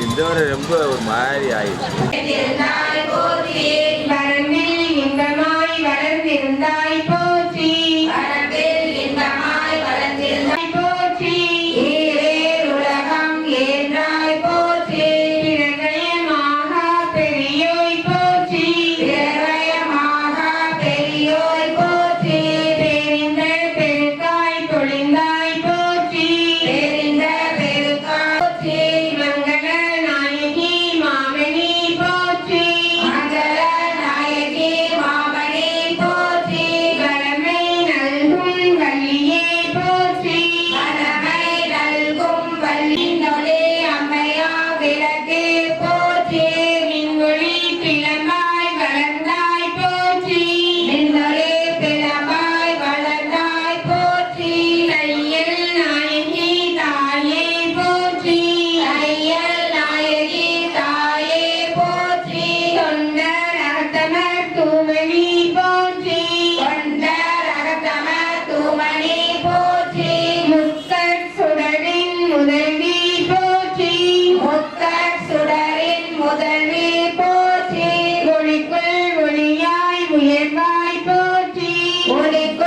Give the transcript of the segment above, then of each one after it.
இந்த வரை ரொம்ப ஒரு மாதிரி ஆயிடுச்சு. வளர்ந்திருந்தாய் போ. morning.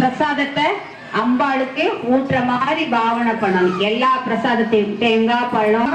பிரசாதத்தை அம்பாளுக்கு ஊற்ற மாதிரி பாவனை பண்ணணும். எல்லா பிரசாதத்தையும் தேங்காய் பழம்.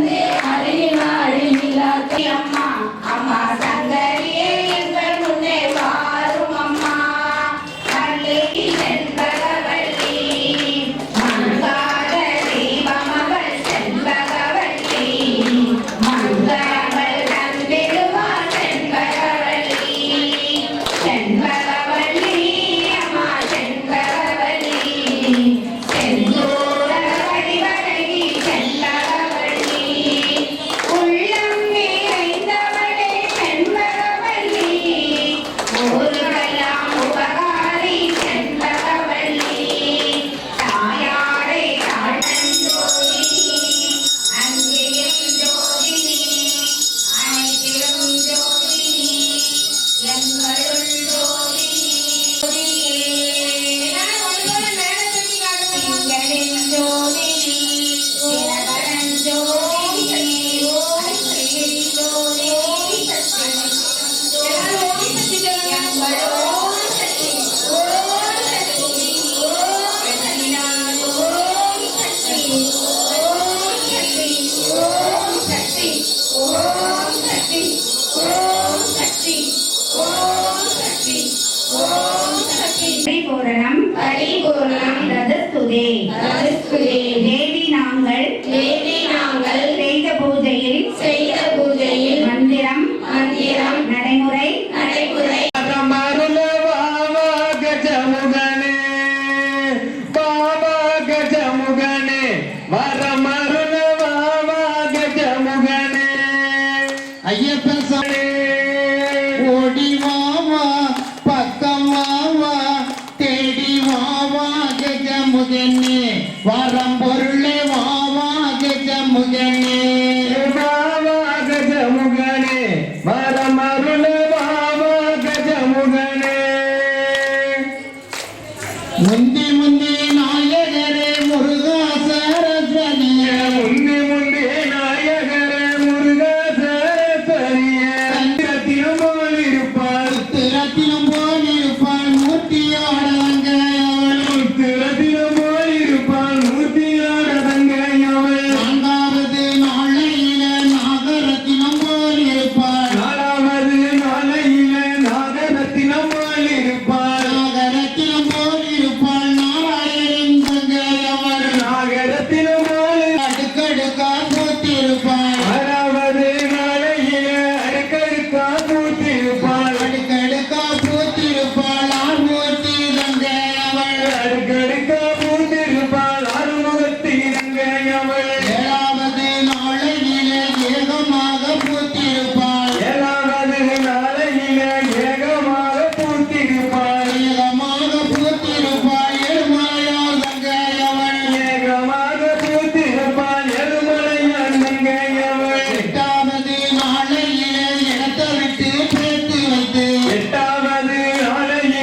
Sunday. Yeah. ஓடி வாவா பக்கம் வாவா தேடி வாவா ஜெஜமுகனே வரம் பொருளே வாவா ஜெஜமுகனே வாவா ஜெஜமுகனே வரம் அருளே வாவா ஜெஜமுகனே Jati Nomor